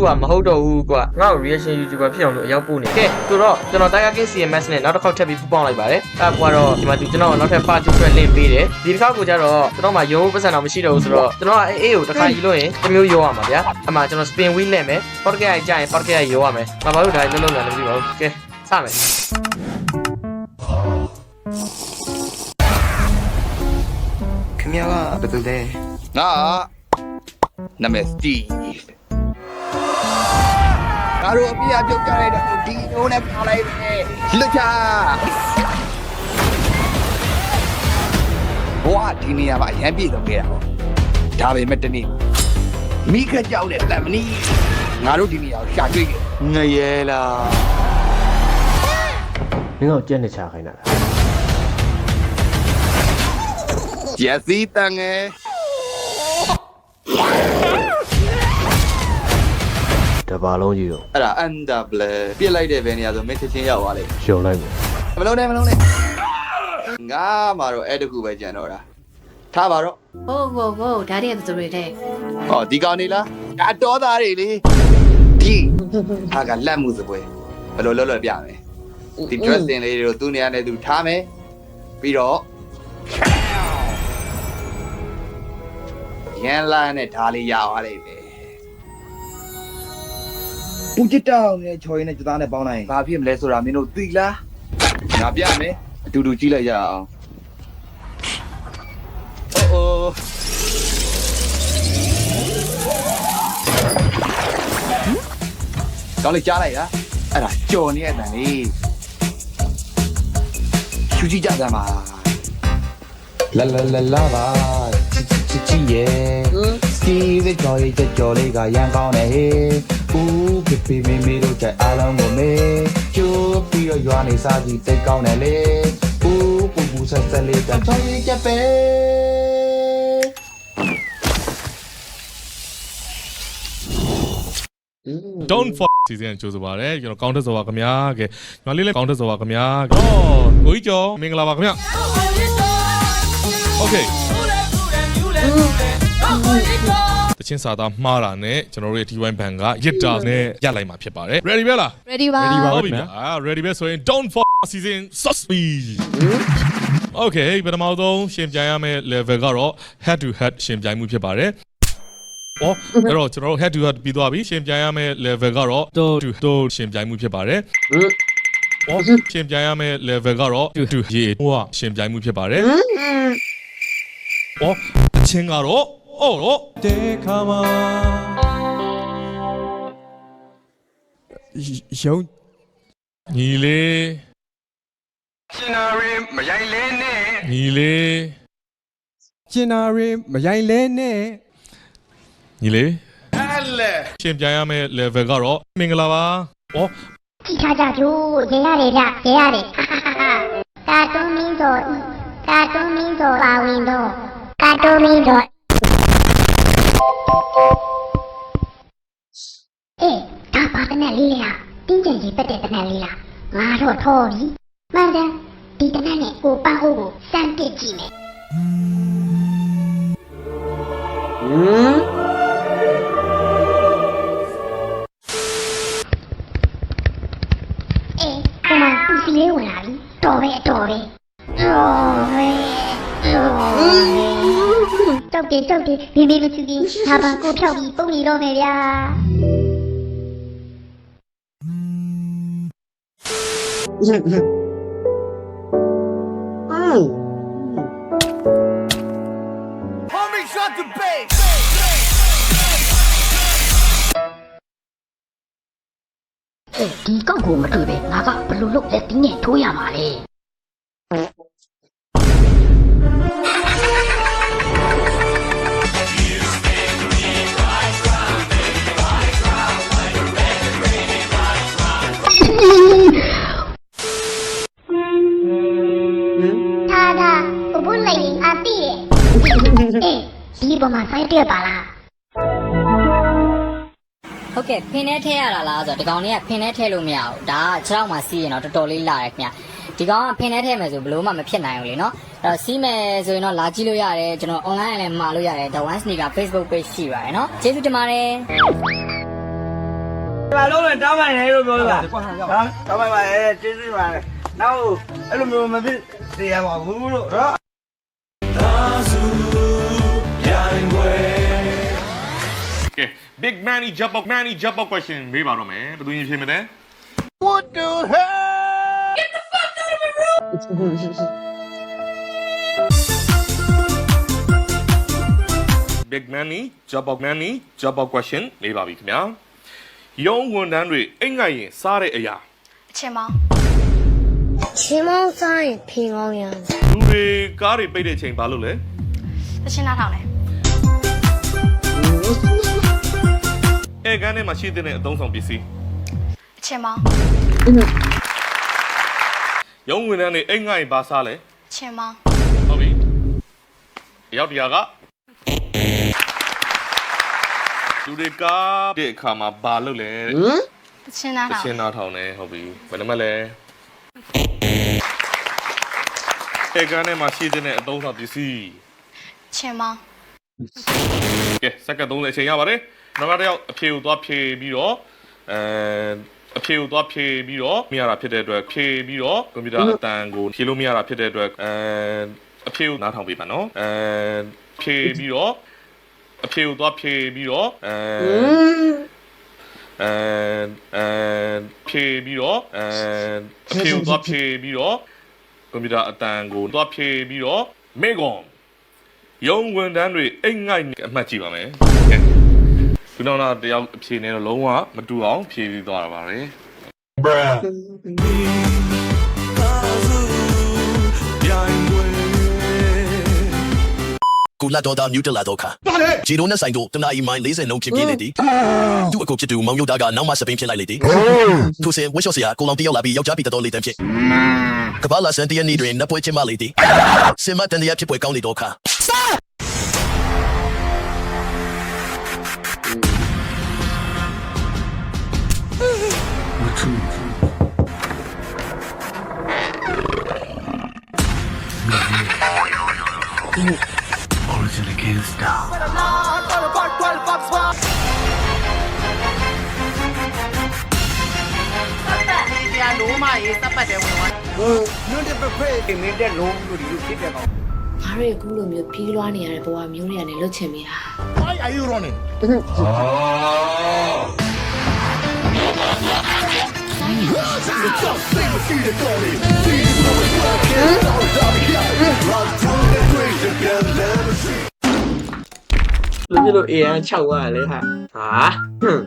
YouTube ကမဟုတ်တော့ဘူးကွာငါ့ကို reaction YouTuber ဖြစ်အောင်လို့အရောက်ပို့နေကဲဆိုတော့ကျွန်တော် Tiger King CMS နဲ့နောက်တစ်ခေါက်ထပ်ပြီးပူပေါင်းလိုက်ပါတယ်အဲ့ကွာတော့ဒီမှာသူကျွန်တော်နောက်ထပ် part 2အတွက် link ပေးတယ်ဒီတစ်ခါကိုကျတော့ကျွန်တော်မှရုံးပတ်စံတော့မရှိတော့ဘူးဆိုတော့ကျွန်တော်ကအေးအေးကိုတစ်ခါယူလို့ရင်တစ်မျိုးရောရမှာဗျာအမှကျွန်တော် spin wheel လဲမယ် podcast ကြီးကြာရင် podcast ကြီးရောရမယ်ဘာလို့ဒါလုံးလုံးလည်းမသိပါဘူးကဲစမယ်ခင်ဗျားကဘယ်သူလဲငါနာမည်စတီး ငါတို့အပြည့်အပြုတ်ကြရတဲ့ဒီနိုးနဲ့ပါလိုက်တယ်လွတ်ချဘဝဒီနေရာမှာအရန်ပြည့်တော့ခဲ့တာပေါ့ဒါပေမဲ့တနေ့မိခကြောက်တဲ့တမနီငါတို့ဒီနေရာကိုရှာတွေ့ခဲ့ငရဲလားမင်းတို့ကြက်နေချခိုင်းတာလားဂျက်စီ တန်ငယ်တပါလုံးကြီးတော့အဲ့ဒါအန်ဒါဘလပြစ်လိုက်တဲ့ဘယ်နေရာဆိုမင်းချက်ချင်းရောက်သွားလိမ့်မယ်ရှုံလိုက်မယ်မလုံးနဲ့မလုံးနဲ့ငါမှာတော့အဲ့တကူပဲကြံတော့တာထားပါတော့ဟုတ်ဟုတ်ဟုတ်ဒါတည်းကသူတွေတဲ့ဟောဒီကောင်နေလားဒါတော်သားတွေလေဒီဟာကလက်မှုစပွဲဘယ်လိုလုပ်လို့ပြမယ်ဒီ dressing လေးတွေကိုသူ့နေရာနဲ့သူထားမယ်ပြီးတော့ရန်လာနဲ့ဓာလေးရသွားလိမ့်မယ် ပူချစ်တောင်းနဲ့ချော်ရင်းနဲ့ကျသားနဲ့ပေါင်းလိုက်ရင်ဘာဖြစ်မလဲဆိုတာမင်းတို့သိလားငါပြမယ်အတူတူကြည့်လိုက်ကြအောင်အိုးအိုးကောင်းလေးကြားလိုက်လားအဲ့ဒါကြော်နေတဲ့အတန်လေးရှူကြည့်ကြစမ်းပါလာလာလာလာပါချစ်ချစ်ချစ်ရဲ့ စကီးဝစ်ကြော်ရဲ့ကြော်လေးကရန်ကောင်းတယ်ဟေးဦးပြပြမေမေတို့ချက်အားလုံးကိုမေကျိုးပြီးတော့ရွာနေစားကြည့်တိတ်ကောင်းတယ်လေဦးပူပူဆက်ဆက်လေးကချောင်းလေးချက်ပဲ don't fuck စီစဉ်ကြိုးဆိုပါရစေကျွန်တော် counter ဆိုပါခင်ဗျာကဲညီမလေးလည်း counter ဆိုပါခင်ဗျာတော့ကိုကြီးကျော်မင်္ဂလာပါခင်ဗျာ okay တချင်းစာသားမှားတာနဲ့ကျွန်တော်တို့ရဲ့ D1 ဘန်ကရစ်တာနဲ့ရလိုက်မှာဖြစ်ပါတယ် ready ပဲလား ready ပါ Ready ပါဟုတ်ပြီဗျာ ready ပဲဆိုရင် don't fuck စီစဉ် suspense okay ပထမဆုံးရှင်ပြိုင်ရမယ့် level ကတော့ head to head ရှင်ပြိုင်မှုဖြစ်ပါတယ်။အော်အဲ့တော့ကျွန်တော်တို့ head to head ပြီးသွားပြီရှင်ပြိုင်ရမယ့် level ကတော့ to to ရှင်ပြိုင်မှုဖြစ်ပါတယ်။အော်ရှင်ပြိုင်ရမယ့် level ကတော့ to ရေဟိုကရှင်ပြိုင်မှုဖြစ်ပါတယ်။အော်အချင်းကတော့ အော်တော့တေခါမယုံညီလေးရှင်နာရီမရိုင်လဲနဲ့ညီလေးကျင်နာရင်မရိုင်လဲနဲ့ညီလေးအဲ့လေရှင်ပြိုင်ရမယ့် level ကတော့မင်္ဂလာပါ။အော်ကြည့်ထားကြကြိုးရေရတယ်ဗျရေရတယ်ဟာဟာဟာကာတွန်းမင်းတော်ဤကာတွန်းမင်းတော်ပါဝင်တော့ကာတွန်းမင်းတော် ဒါပါတနဲ့လေးလားတင်းကျင်ကြီးပက်တဲ့တနဲ့လေးလားငါတော့ထော်ပြီမှန်တယ်ဒီတနဲ့နဲ့ကိုပန်းဟုတ်ကိုစမ်းပစ်ကြည့်မယ်ဟမ်အေးကိုမပူစီလေးဝင်လာပြီတော်ပဲတော်ပဲတော်ပဲတော်ပဲတောက်တယ်တောက်တယ်ဘီဘီလူချူကြီးဒါပါကိုဖြောက်ပြီးပုံနေတော့မယ်ဗျာ အေးဒီကောက်ကိုမတွေ့ပဲငါကဘလို့လို့လက်တင်းနဲ့ထိုးရမှာလေ ပေါ်မှာစိုက်ပြပါလားဟုတ်ကဲ့ဖင်ထဲထည့်ရတာလားဆိုတော့ဒီကောင်လေးကဖင်ထဲထည့်လို့မရဘူးဒါကခြေထောက်မှာစီးရင်တော့တော်တော်လေးလာတယ်ခင်ဗျဒီကောင်ကဖင်ထဲထည့်မယ်ဆိုဘလို့မှမဖြစ်နိုင်ဘူးလေနော်အဲ့တော့စီးမယ်ဆိုရင်တော့လာကြည့်လို့ရတယ်ကျွန်တော် online လည်းမှာလို့ရတယ် The One Sneaker Facebook page ရှိပါတယ်နော်ကျေးဇူးတင်ပါတယ်ဘာလို့လဲတောင်းပန်နေလို့ပြောတာဟာတောင်းပန်ပါလေကျေးဇူးပါလေနောက်အဲ့လိုမျိုးမဖြစ်စေရပါဘူးလို့နော် big manny jump up manny jump up question မေးပါတော့မယ်ဘယ်သူရင်ဖြေမလဲ big manny jump up manny jump up question မေးပါပြီခင်ဗျာရုံးဝန်တန်းတွေအိမ်ငိုင်ရင်စားတဲ့အရာအချင်းမောင်းချင်းမောင်းစားရင်ဖင်ကောင်းရမ်းလူတွေကားတွေပိတ်တဲ့အချိန်ဘာလို့လဲတချင်းနားထောင်လဲ အဲကန်းထဲမှာရှိတဲ့အသုံးဆောင်ပစ္စည်းအချင်းမောင်းရုံးဝန်တန်းတွေအိမ်ငိုင်ရင်ဘာစားလဲအချင်းမောင်းဟုတ်ပြီအရောက်တရားကလူတွေကားတဲ့အခါမှာဘာလို့လဲတဲ့တချင်းနားတထောင်ချင်းနားထောင်နေဟုတ်ပြီဘယ်နှမလဲအဲကန်းထဲမှာရှိတဲ့အသုံးဆောင်ပစ္စည်းအချင်းမောင်းကဲစက္ကန့်30အချိန်ရပါတယ် နောက်တစ်ယောက်အဖြေကိုသွားဖြေပြီးတော့အဲအဖြေကိုသွားဖြေပြီးတော့မရတာဖြစ်တဲ့အတွက်ဖြေပြီးတော့ကွန်ပျူတာအတန်ကိုဖြေလို့မရတာဖြစ်တဲ့အတွက်အဲအဖြေကိုနားထောင်ပေးပါနော်အဲဖြေပြီးတော့အဖြေကိုသွားဖြေပြီးတော့အဲအဲအဲဖြေပြီးတော့အဲအဖြေကိုသွားဖြေပြီးတော့ကွန်ပျူတာအတန်ကိုသွားဖြေပြီးတော့မေကွန်ရုံးဝန်တန်းတွေအိတ်ငိုက်နေအမှတ်ကြည့်ပါမယ်။ ကဲခုနောက်တော့တယောက်အဖြေနဲ့တော့လုံးဝမတူအောင်ဖြေပြီးသွားတာပါလေကိုလာတော့တာမြူတလာတော့ခါဘာလဲဂျီရိုနဲ့ဆိုင်တို့တနာအီမိုင်း40လုံးဖြစ်ပြလေတီသူ့အကိုဖြစ်သူမောင်ယုတ်သားကနောက်မှစပင်းဖြစ်လိုက်လေတီသူစင်ဝှက်ရှော့စရာကိုလောင်တယောက်လာပြီးယောက်ျားပြီးတော်လေးတန်းဖြစ်ကဘာလာစန်တရနီတွင်နပွဲချင်းမလေတီစင်မတန်တရားဖြစ်ပွဲကောင်းလေတော့ခါ ငါတို့အခုလိုမျိုးပြီးလွားနေရတဲ့ဘဝမျိုးတွေကနေလွတ်ချင်မိတာ လူကြီးလို့ AN 6သွားတယ်လေဟာဟာဟွန်း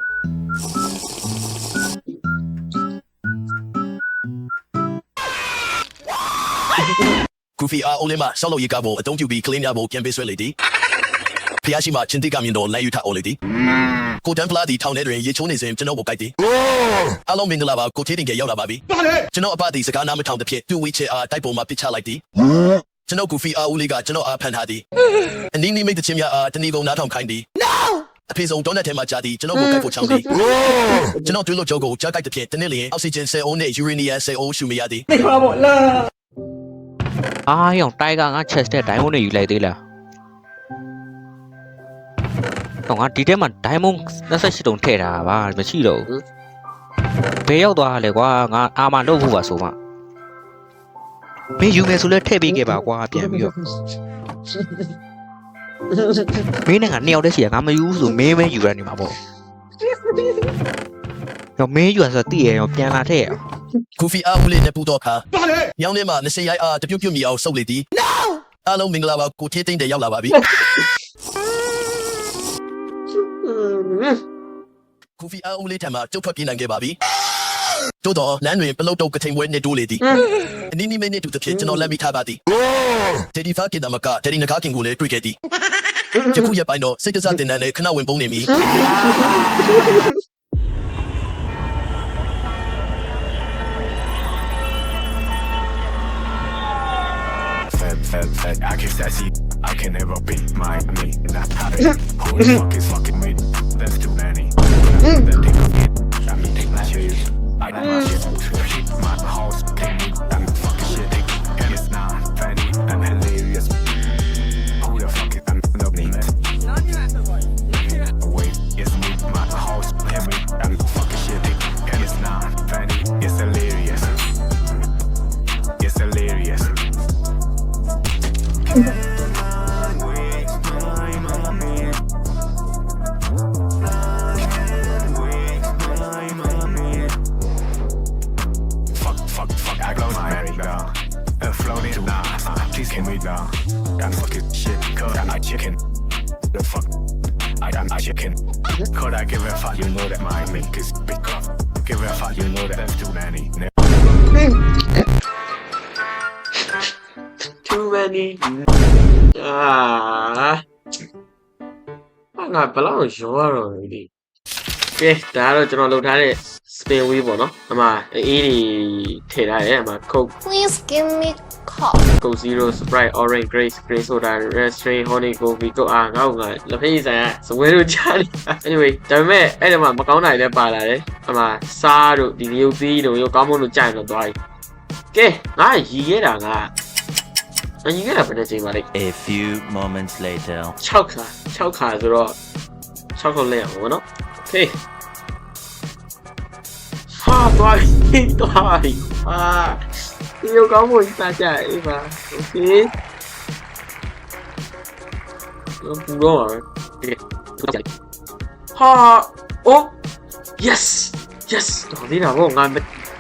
ကူဖီအားအိုလေးမဆောက်လို့ရကဖို့အတုံးပြပြီးကလင်းရဖို့ပြန်ပေးဆွဲလေတီ ဖျားရှိမှချင်းတိကမြင်တော့လိုက်ယူထအောင်လေတီကိုတန်ဖလာဒီထောင်ထဲတွင်ရေချိုးနေစဉ်ကျွန်တော်ကိုကြိုက်တီအားလုံးမင်္ဂလာပါကိုထေးတင်ကရောက်လာပါပြီကျွန်တော်အဖဒီစကားနားမထောင်တဲ့ဖြစ်တူဝီချေအားတိုက်ပုံမှာပစ်ချလိုက်တီကျွန်တော်ကူဖီအားဦးလေးကကျွန်တော်အားဖန်ထားသည်အနည်းနည်းမိတ်တဲ့ချင်းများအားတဏီကုံနားထောင်ခိုင်းသည်အဖေဆုံးဒေါနက်ထဲမှာကြာသည်ကျွန်တော်ကိုကိုက်ဖို့ချောင်းသည်ကျွန်တော်တွေးလို့ကြောကိုကြားကိုက်တဲ့ဖြစ်တနေ့လျင်အောက်ဆီဂျင်ဆဲအိုးနဲ့ယူရေနီယံဆဲအိုးရှူမရသည်အားရောင်တိုင်ကငါ chest တဲ့ diamond နဲ့ယူလိုက်သေးလား တော့ငါဒီထဲမှာ diamond 28တုံထည့်ထားတာပါမရှိတော့ဘူးဘယ်ရောက်သွားတာလဲကွာငါအာမလုပ်ဖို့ပါဆိုမှမင်းယူမယ်ဆိုလဲထည့်ပေးခဲ့ပါကွာပြန်ပြီးတော့မင်းနဲ့ငါနှစ်ယောက်တည်းရှိရငါမယူဘူးဆိုမင်းပဲယူရနေမှာပေါ့တော့မင်းယူရဆိုတော့တည့်ရရောပြန်လာထည့်ရအောင်ကူဖီအားဦးလေးနဲ့ပူတော့ခါဘာလဲညောင်းထဲမှာ20ရိုက်အားတပြုတ်ပြုတ်မြည်အောင်စုပ်လေသည် no အားလုံးမင်္ဂလာပါကိုထေးသိမ့်တဲ့ရောက်လာပါပြီ ကူဖီအားဦးလေးထံမှာကျုပ်ထွက်ပြေးနိုင်ခဲ့ပါပြီတို့တော့လမ်းတွင်ပလုတ်တုတ်ကထိန်ပွဲနဲ့တိုးလေသည်အနည်းနည်းမိနစ်တူတစ်ဖြစ်ကျွန်တော်လက်မိထားပါသည်တေဒီဖာကင်တမကတေဒီနကားကင်ကိုလည်းတွေ့ခဲ့သည်ယခုရက်ပိုင်းတော့စိတ်တစားတင်တန်းနဲ့ခဏဝင်ပုံးနေပြီ fat, fat, fat. I can sassy. I can never be my me. Not happy. Who the fuck is fucking me? That's too many. Mm. Then I'm fucking shit, cause I'm a chicken. The fuck? I am a chicken. Cause I give a fuck, you know that my mink is big off. Give a fuck, you know that there's too many. too many. Ah. Ah, ငါဘလောက်ရောရတော့လေကဲဒါကတော့ကျွန်တော်လုပ်ထားတဲ့ spin wheel ပေါ့နော်အမအေးတွေထည့်ထားတယ်အမ coke please give me ခေါ် Coke Zero Sprite Orange Grape Grape Soda Restrain Honey Coffee တို့အားငေါ့ငါလက်ဖေးဆိုင်ကစပွဲတို့ချားနေတာ anyway ဒါပေမဲ့အဲ့ဒီမှာမကောင်းတာတွေလည်းပါလာတယ်အမှစားတို့ဒီရုပ်သီးတို့ရောကောင်းမွန်တို့ကြိုက်လို့သွားပြီကဲငါရည်ခဲ့တာကမရည်ခဲ့တာဘယ်နဲ့ချိန်ပါလဲ A few moments later 6ခါ6ခါဆိုတော့6ခုလဲရအောင်ဗောနော် Okay ဟာသွားပြီသွားပြီဟာ ဒီလိုကောင်းဖို့စားကြအေးပါโอเคတော့ပူတော့ပါပဲဒီဟာအိုး yes yes တော်သေးတာဗောငါ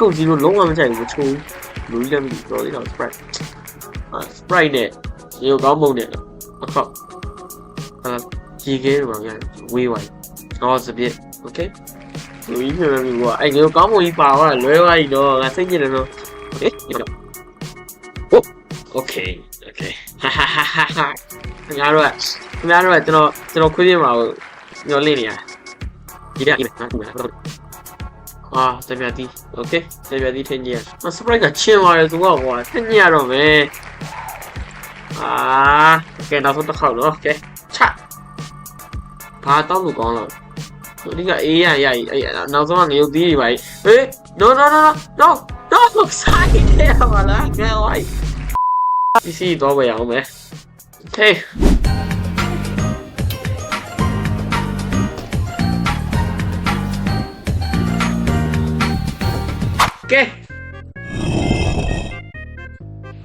ကုတ်စီလို့လုံးဝမကြိုက်ဘူးချိုးလူကြီးလည်းမသိတော်သေးတာ sprite အာ sprite နဲ့ဒီလိုကောင်းမုန်နဲ့ဟုတ်အာရေခဲတော့ရတယ်ဝေးသွားပြီတော့စပြစ်โอเคလူကြီးပြန်ပြီကွာအဲ့ဒီလိုကောင်းမုန်ကြီးပါသွားလွဲသွားပြီတော့ငါစိတ်ညစ်တယ်တော့ Okay, you know. Oh, okay, okay. Ha ha ha ha ha. ငါတို့ကခင်ဗျားတို့ကကျွန်တော်ကျွန်တော်ခွေးပြမှာကိုညှော်လင့်နေရဒီတက်ဒီမှာငါတို့အာတပြတီ okay တပြတီထင်ကြီးရမစပရိုက်ကချင်းသွားတယ်သူကဟိုထင်ကြီးရတော့ပဲအာကဲနောက်ဆုံးတစ်ခေါက်တော့ကဲချဘာတောက်လို့ကောင်းလို့အဓိကအေးရရအဲ့နောက်ဆုံးကငရုတ်သီးတွေပါဟေး no no no no 我差一点嘛了，看我。必须多不要没。嘿。Okay.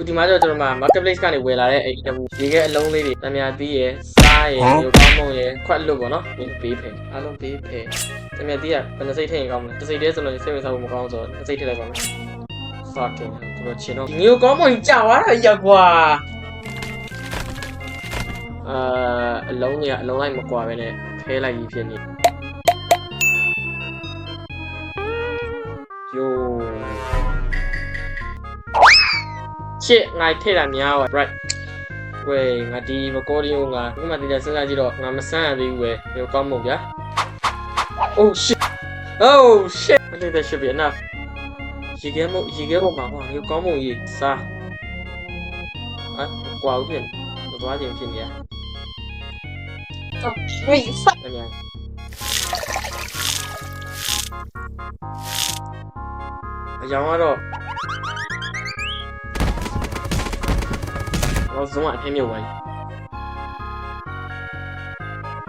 ဒီမှာတော့ကျွန်တော်မှာ marketplace ကနေဝယ်လာတဲ့အဲ့ဒီရေခဲအလုံးလေးတွေတံမြာသီးရယ်စားရယ်မျိုးကောင်းမုံရယ်ခွက်လို့ပေါ့နော်ဘေးဖယ်အားလုံးဘေးဖယ်တံမြာသီးကဘယ်နှစိတ်ထည့်ရင်ကောင်းမလဲတစ်စိတ်တည်းဆိုလို့စိတ်ဝင်စားဖို့မကောင်းဆိုတော့တစ်စိတ်ထည့်လိုက်ပါမယ် fucking သူတို့ချင်းတော့ဒီရုပ်ကောင်းမုံကြီးကြာသွားတာရက်ကွာအာအလုံးကြီးကအလုံးလိုက်မကွာပဲနဲ့ခဲလိုက်ကြီးဖြစ်နေယို shit ငါထည့်တာများပါ right ဝေးငါဒီ recording ကိုငါခုမှတည်းကစဉ်းစားကြည့်တော့ငါမဆန်းရသေးဘူးပဲဒီကောင်းမုံဗျာ oh shit oh shit I think that should be enough Shigeru, Shigeru bảo hoàng hữu có mùi gì? Sao? Á, qua quá gì ứng trình kìa. Vì sao? Đây nha Giống quá rồi. Nó giống nhiều vậy?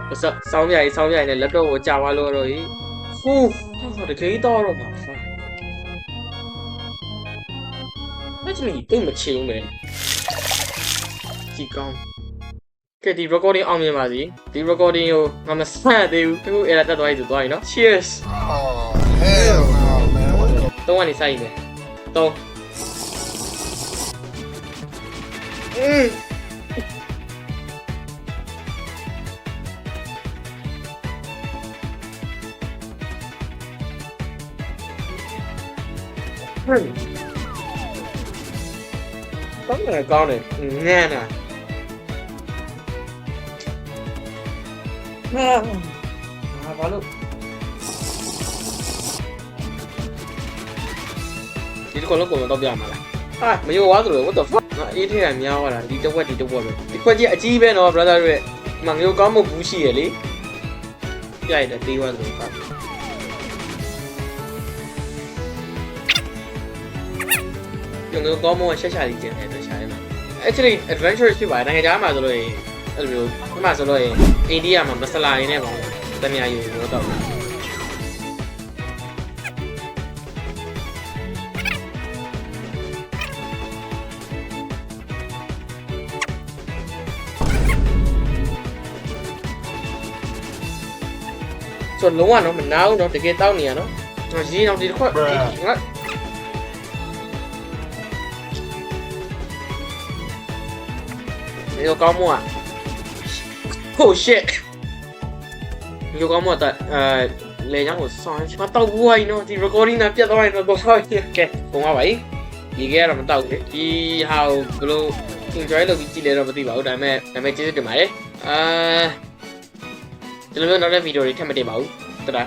Ủa sợ, sau này, sau này này đâu chào alo rồi. Ý Phu, khí to rồi mà? င်းပြိုင်ဆောင်းပြိုင်နဲ့ laptop ကိုကြာသွားလို့တော့ဟိဖူးဟောတကယ်တော့တော့မှာဖာ Actually တိတ်မချင်ဘူးမယ်။ဒီကောင်းကဲဒီ recording အောင်မြင်ပါစီဒီ recording ကိုငါမဆန့်သေးဘူးသူအဲ့ဒါတက်သွားပြီဆိုသွားပြီနော် cheers Oh, hell no, man. What the သုံးကနေစိုက်မယ်သုံးอืม ကောင်းတယ်ကောင်းတယ်ငန်းတာဟာဘာလို့ဒီတစ်ခုလုံးကုန်တော့ပြမှာလားဟာမရောဝါသလို what the fuck ငါအေးထဲကများသွားတာဒီတစ်ဝက်ဒီတစ်ဝက်ပဲဒီခွက်ကြီးအကြီးပဲနော် brother တို့ရဲ့ဒီမှာငရောကောင်းမှုဘူးရှိရလေပြလိုက်တယ်တေးသွားသလိုပါ ကျွန်တော်ကောင်းမွန်ရှက်ရှာလေးကျင်တယ်အတွက်ရှာတယ်မှာ actually adventure ဖြစ်ပါတယ်နိုင်ငံခြားမှာဆိုလို့ရင်အဲ့လိုမျိုးဒီမှာဆိုလို့ရင်အိန္ဒိယမှာမဆလာရင်းနဲ့ပေါ့တမယာယူလို့တော့ဆိုတော့လုံးဝတော့မနာဘူးတော့တကယ်တောက်နေရနော်။ရင်းအောင်ဒီတစ်ခွက်ငါ ဒီတော့ကောင်းမွာ Oh shit မျိုးကောင်းမတော့အဲလေကြောင့်ကိုဆောင်းချတော့ဘူးဝိုင်းနော်ဒီ recording နဲ့ပြတ်သွားရင်တော့တော့ကဲပုံပါပါဒီကဲတော့မတော့ဘူးဒီဟာကိုဘယ်လို enjoy လုပ်ပြီးကြည့်လဲတော့မသိပါဘူးဒါပေမဲ့ဒါပေမဲ့ကျေးဇူးတင်ပါတယ်အာဒီလိုမျိုးနောက်တဲ့ဗီဒီယိုတွေထပ်မတင်ပါဘူးတဒါ